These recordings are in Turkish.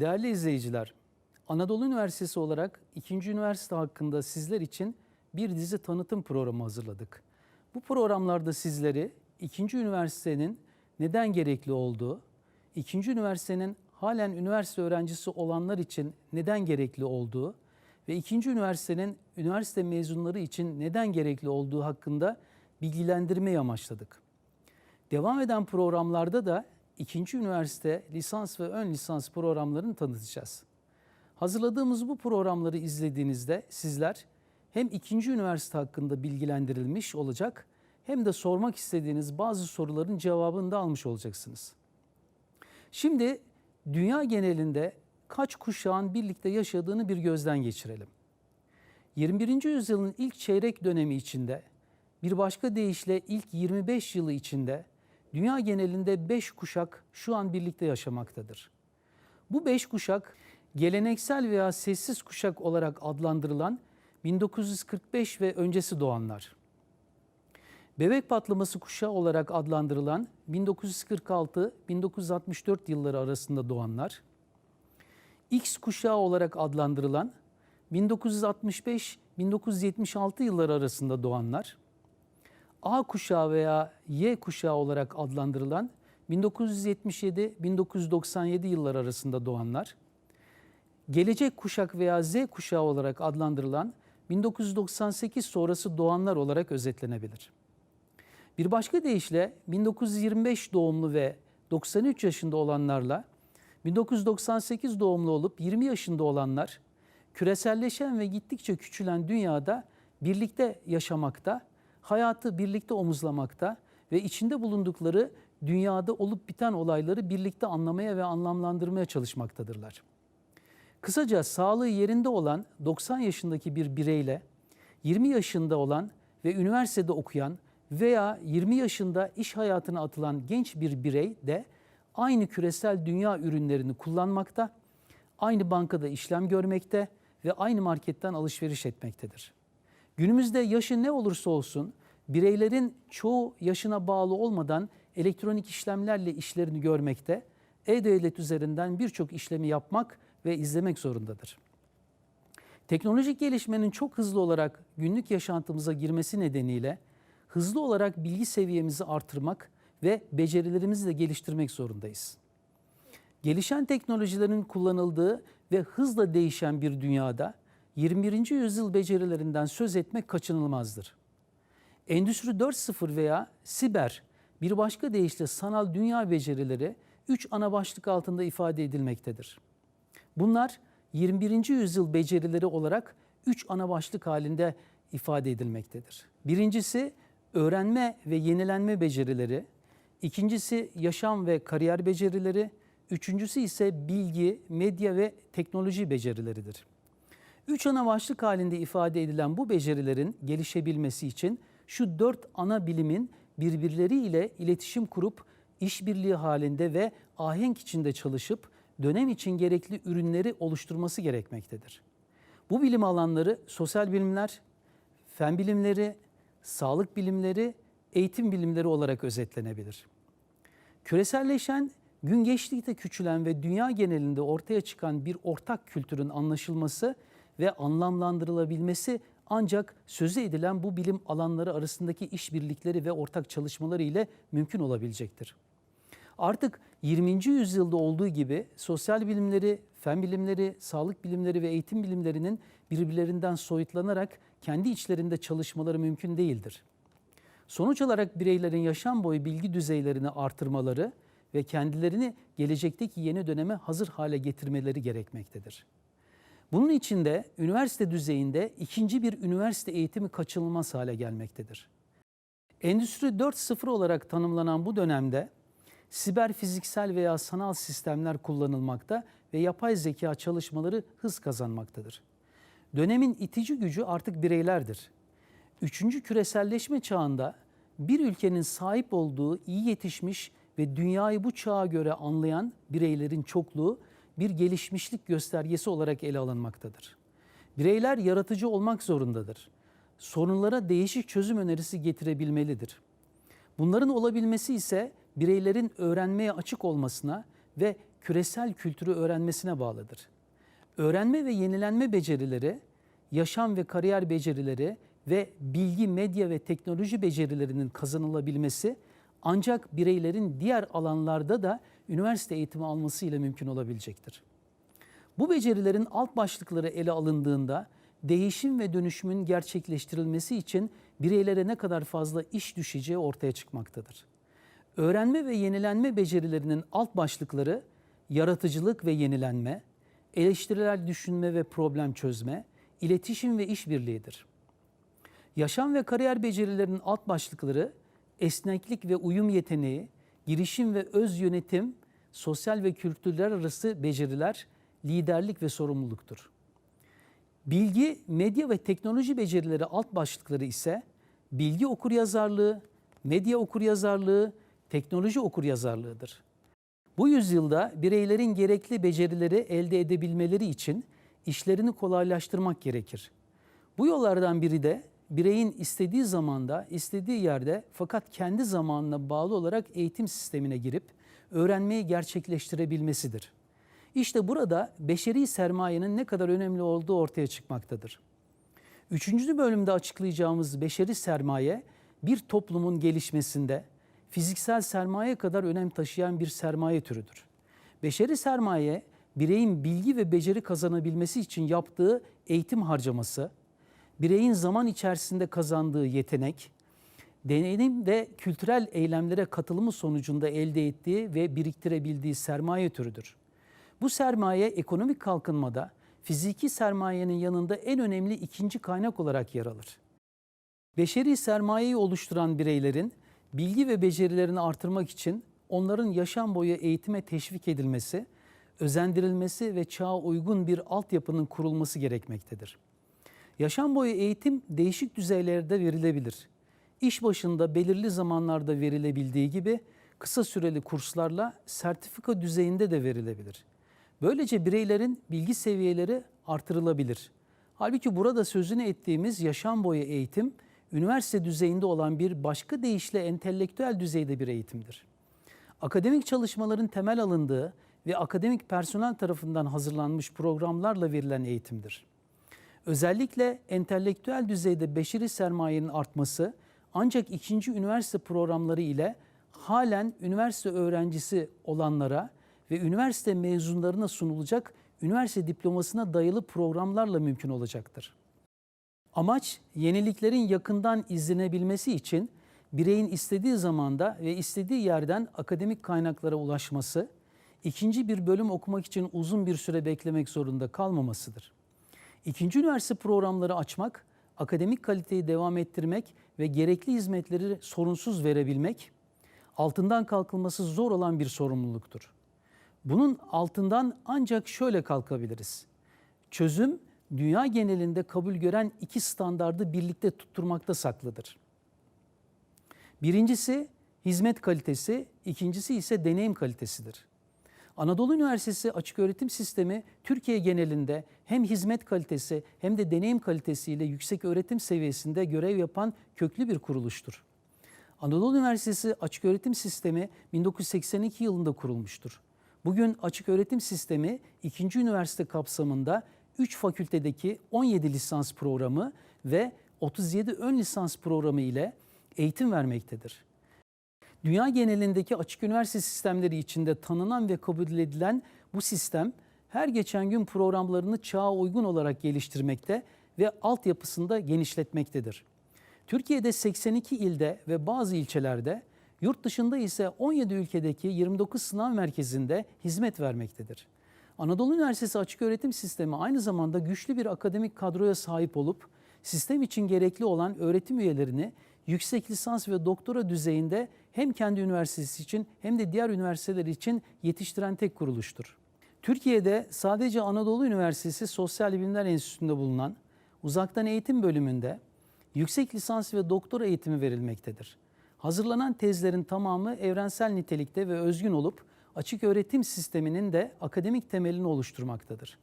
Değerli izleyiciler, Anadolu Üniversitesi olarak ikinci üniversite hakkında sizler için bir dizi tanıtım programı hazırladık. Bu programlarda sizleri ikinci üniversitenin neden gerekli olduğu, ikinci üniversitenin halen üniversite öğrencisi olanlar için neden gerekli olduğu ve ikinci üniversitenin üniversite mezunları için neden gerekli olduğu hakkında bilgilendirmeyi amaçladık. Devam eden programlarda da ikinci üniversite lisans ve ön lisans programlarını tanıtacağız. Hazırladığımız bu programları izlediğinizde sizler hem ikinci üniversite hakkında bilgilendirilmiş olacak hem de sormak istediğiniz bazı soruların cevabını da almış olacaksınız. Şimdi dünya genelinde kaç kuşağın birlikte yaşadığını bir gözden geçirelim. 21. yüzyılın ilk çeyrek dönemi içinde bir başka deyişle ilk 25 yılı içinde dünya genelinde 5 kuşak şu an birlikte yaşamaktadır. Bu 5 kuşak geleneksel veya sessiz kuşak olarak adlandırılan 1945 ve öncesi doğanlar. Bebek patlaması kuşağı olarak adlandırılan 1946-1964 yılları arasında doğanlar. X kuşağı olarak adlandırılan 1965-1976 yılları arasında doğanlar. A kuşağı veya Y kuşağı olarak adlandırılan 1977-1997 yılları arasında doğanlar, gelecek kuşak veya Z kuşağı olarak adlandırılan 1998 sonrası doğanlar olarak özetlenebilir. Bir başka deyişle 1925 doğumlu ve 93 yaşında olanlarla 1998 doğumlu olup 20 yaşında olanlar küreselleşen ve gittikçe küçülen dünyada birlikte yaşamakta, hayatı birlikte omuzlamakta ve içinde bulundukları dünyada olup biten olayları birlikte anlamaya ve anlamlandırmaya çalışmaktadırlar. Kısaca sağlığı yerinde olan 90 yaşındaki bir bireyle 20 yaşında olan ve üniversitede okuyan veya 20 yaşında iş hayatına atılan genç bir birey de aynı küresel dünya ürünlerini kullanmakta, aynı bankada işlem görmekte ve aynı marketten alışveriş etmektedir. Günümüzde yaşı ne olursa olsun bireylerin çoğu yaşına bağlı olmadan elektronik işlemlerle işlerini görmekte, e-devlet üzerinden birçok işlemi yapmak ve izlemek zorundadır. Teknolojik gelişmenin çok hızlı olarak günlük yaşantımıza girmesi nedeniyle hızlı olarak bilgi seviyemizi artırmak ve becerilerimizi de geliştirmek zorundayız. Gelişen teknolojilerin kullanıldığı ve hızla değişen bir dünyada 21. yüzyıl becerilerinden söz etmek kaçınılmazdır. Endüstri 4.0 veya siber bir başka deyişle sanal dünya becerileri üç ana başlık altında ifade edilmektedir. Bunlar 21. yüzyıl becerileri olarak üç ana başlık halinde ifade edilmektedir. Birincisi öğrenme ve yenilenme becerileri, ikincisi yaşam ve kariyer becerileri, üçüncüsü ise bilgi, medya ve teknoloji becerileridir. Üç ana başlık halinde ifade edilen bu becerilerin gelişebilmesi için şu dört ana bilimin birbirleriyle iletişim kurup işbirliği halinde ve ahenk içinde çalışıp dönem için gerekli ürünleri oluşturması gerekmektedir. Bu bilim alanları sosyal bilimler, fen bilimleri, sağlık bilimleri, eğitim bilimleri olarak özetlenebilir. Küreselleşen, gün geçtikçe küçülen ve dünya genelinde ortaya çıkan bir ortak kültürün anlaşılması ve anlamlandırılabilmesi ancak sözü edilen bu bilim alanları arasındaki işbirlikleri ve ortak çalışmaları ile mümkün olabilecektir. Artık 20. yüzyılda olduğu gibi sosyal bilimleri, fen bilimleri, sağlık bilimleri ve eğitim bilimlerinin birbirlerinden soyutlanarak kendi içlerinde çalışmaları mümkün değildir. Sonuç olarak bireylerin yaşam boyu bilgi düzeylerini artırmaları ve kendilerini gelecekteki yeni döneme hazır hale getirmeleri gerekmektedir. Bunun için de üniversite düzeyinde ikinci bir üniversite eğitimi kaçınılmaz hale gelmektedir. Endüstri 4.0 olarak tanımlanan bu dönemde siber fiziksel veya sanal sistemler kullanılmakta ve yapay zeka çalışmaları hız kazanmaktadır. Dönemin itici gücü artık bireylerdir. Üçüncü küreselleşme çağında bir ülkenin sahip olduğu iyi yetişmiş ve dünyayı bu çağa göre anlayan bireylerin çokluğu bir gelişmişlik göstergesi olarak ele alınmaktadır. Bireyler yaratıcı olmak zorundadır. Sorunlara değişik çözüm önerisi getirebilmelidir. Bunların olabilmesi ise bireylerin öğrenmeye açık olmasına ve küresel kültürü öğrenmesine bağlıdır. Öğrenme ve yenilenme becerileri, yaşam ve kariyer becerileri ve bilgi, medya ve teknoloji becerilerinin kazanılabilmesi ancak bireylerin diğer alanlarda da üniversite eğitimi alması ile mümkün olabilecektir. Bu becerilerin alt başlıkları ele alındığında değişim ve dönüşümün gerçekleştirilmesi için bireylere ne kadar fazla iş düşeceği ortaya çıkmaktadır. Öğrenme ve yenilenme becerilerinin alt başlıkları yaratıcılık ve yenilenme, eleştirel düşünme ve problem çözme, iletişim ve işbirliğidir. Yaşam ve kariyer becerilerinin alt başlıkları esneklik ve uyum yeteneği, girişim ve öz yönetim, sosyal ve kültürler arası beceriler, liderlik ve sorumluluktur. Bilgi, medya ve teknoloji becerileri alt başlıkları ise bilgi okuryazarlığı, medya okuryazarlığı, teknoloji okuryazarlığıdır. Bu yüzyılda bireylerin gerekli becerileri elde edebilmeleri için işlerini kolaylaştırmak gerekir. Bu yollardan biri de bireyin istediği zamanda, istediği yerde fakat kendi zamanına bağlı olarak eğitim sistemine girip öğrenmeyi gerçekleştirebilmesidir. İşte burada beşeri sermayenin ne kadar önemli olduğu ortaya çıkmaktadır. Üçüncü bölümde açıklayacağımız beşeri sermaye bir toplumun gelişmesinde fiziksel sermaye kadar önem taşıyan bir sermaye türüdür. Beşeri sermaye bireyin bilgi ve beceri kazanabilmesi için yaptığı eğitim harcaması, bireyin zaman içerisinde kazandığı yetenek, deneyim ve kültürel eylemlere katılımı sonucunda elde ettiği ve biriktirebildiği sermaye türüdür. Bu sermaye ekonomik kalkınmada fiziki sermayenin yanında en önemli ikinci kaynak olarak yer alır. Beşeri sermayeyi oluşturan bireylerin bilgi ve becerilerini artırmak için onların yaşam boyu eğitime teşvik edilmesi, özendirilmesi ve çağa uygun bir altyapının kurulması gerekmektedir. Yaşam boyu eğitim değişik düzeylerde verilebilir. İş başında belirli zamanlarda verilebildiği gibi kısa süreli kurslarla sertifika düzeyinde de verilebilir. Böylece bireylerin bilgi seviyeleri artırılabilir. Halbuki burada sözünü ettiğimiz yaşam boyu eğitim, üniversite düzeyinde olan bir başka deyişle entelektüel düzeyde bir eğitimdir. Akademik çalışmaların temel alındığı ve akademik personel tarafından hazırlanmış programlarla verilen eğitimdir. Özellikle entelektüel düzeyde beşeri sermayenin artması ancak ikinci üniversite programları ile halen üniversite öğrencisi olanlara ve üniversite mezunlarına sunulacak üniversite diplomasına dayalı programlarla mümkün olacaktır. Amaç yeniliklerin yakından izlenebilmesi için bireyin istediği zamanda ve istediği yerden akademik kaynaklara ulaşması, ikinci bir bölüm okumak için uzun bir süre beklemek zorunda kalmamasıdır. İkinci üniversite programları açmak, akademik kaliteyi devam ettirmek ve gerekli hizmetleri sorunsuz verebilmek, altından kalkılması zor olan bir sorumluluktur. Bunun altından ancak şöyle kalkabiliriz. Çözüm dünya genelinde kabul gören iki standardı birlikte tutturmakta saklıdır. Birincisi hizmet kalitesi, ikincisi ise deneyim kalitesidir. Anadolu Üniversitesi Açık Öğretim Sistemi Türkiye genelinde hem hizmet kalitesi hem de deneyim kalitesiyle yüksek öğretim seviyesinde görev yapan köklü bir kuruluştur. Anadolu Üniversitesi Açık Öğretim Sistemi 1982 yılında kurulmuştur. Bugün açık öğretim sistemi ikinci üniversite kapsamında 3 fakültedeki 17 lisans programı ve 37 ön lisans programı ile eğitim vermektedir. Dünya genelindeki açık üniversite sistemleri içinde tanınan ve kabul edilen bu sistem her geçen gün programlarını çağa uygun olarak geliştirmekte ve altyapısında genişletmektedir. Türkiye'de 82 ilde ve bazı ilçelerde Yurt dışında ise 17 ülkedeki 29 sınav merkezinde hizmet vermektedir. Anadolu Üniversitesi Açık Öğretim Sistemi aynı zamanda güçlü bir akademik kadroya sahip olup sistem için gerekli olan öğretim üyelerini yüksek lisans ve doktora düzeyinde hem kendi üniversitesi için hem de diğer üniversiteler için yetiştiren tek kuruluştur. Türkiye'de sadece Anadolu Üniversitesi Sosyal Bilimler Enstitüsü'nde bulunan uzaktan eğitim bölümünde yüksek lisans ve doktora eğitimi verilmektedir. Hazırlanan tezlerin tamamı evrensel nitelikte ve özgün olup açık öğretim sisteminin de akademik temelini oluşturmaktadır.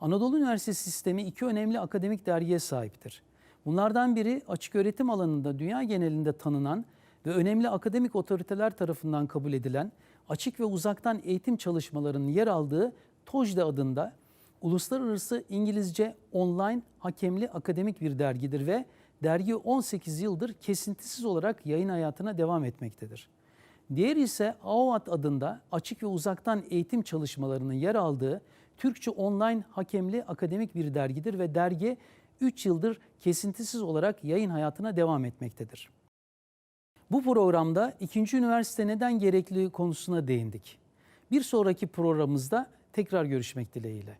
Anadolu Üniversitesi sistemi iki önemli akademik dergiye sahiptir. Bunlardan biri açık öğretim alanında dünya genelinde tanınan ve önemli akademik otoriteler tarafından kabul edilen açık ve uzaktan eğitim çalışmalarının yer aldığı TOJDE adında uluslararası İngilizce online hakemli akademik bir dergidir ve dergi 18 yıldır kesintisiz olarak yayın hayatına devam etmektedir. Diğeri ise AOAT adında açık ve uzaktan eğitim çalışmalarının yer aldığı Türkçe online hakemli akademik bir dergidir ve dergi 3 yıldır kesintisiz olarak yayın hayatına devam etmektedir. Bu programda ikinci üniversite neden gerekli konusuna değindik. Bir sonraki programımızda tekrar görüşmek dileğiyle.